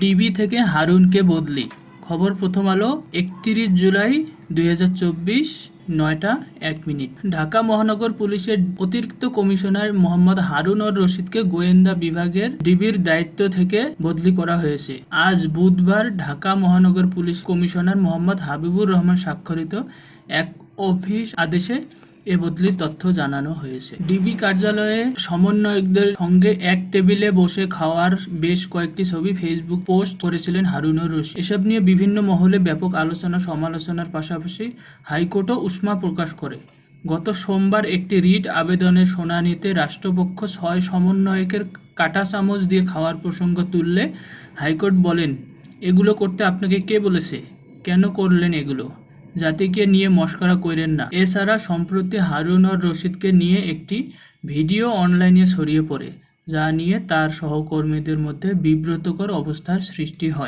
DB থেকে হারুনকে বদলি। খবর প্রথম আলো, একত্রিশ জুলাই দুই হাজার চব্বিশ, নয়টা এক মিনিট। ঢাকা মহানগর পুলিশের অতিরিক্ত কমিশনার মোহাম্মদ হারুন অর রশিদকে গোয়েন্দা বিভাগের ডিবির দায়িত্ব থেকে বদলি করা হয়েছে। আজ বুধবার ঢাকা মহানগর পুলিশ কমিশনার মোহাম্মদ হাবিবুর রহমান স্বাক্ষরিত এক অফিস আদেশে এ বদলির তথ্য জানানো হয়েছে। ডিবি কার্যালয়ে সমন্বয়কদের সঙ্গে এক টেবিলে বসে খাওয়ার বেশ কয়েকটি ছবি ফেসবুক পোস্ট করেছিলেন হারুনুর রশিদ। এসব নিয়ে বিভিন্ন মহলে ব্যাপক আলোচনা সমালোচনার পাশাপাশি হাইকোর্টও উষ্মা প্রকাশ করে। গত সোমবার একটি রিট আবেদনের শুনানিতে রাষ্ট্রপক্ষ ছয় সমন্বয়কের কাটা চামচ দিয়ে খাওয়ার প্রসঙ্গ তুললে হাইকোর্ট বলেন, এগুলো করতে আপনাকে কে বলেছে? কেন করলেন এগুলো? জাতিকে নিয়ে মস্করা করেন না। এছাড়া সম্প্রতি হারুনর রশিদকে নিয়ে একটি ভিডিও অনলাইনে ছড়িয়ে পড়ে, যা নিয়ে তার সহকর্মীদের মধ্যে বিব্রতকর অবস্থার সৃষ্টি হয়।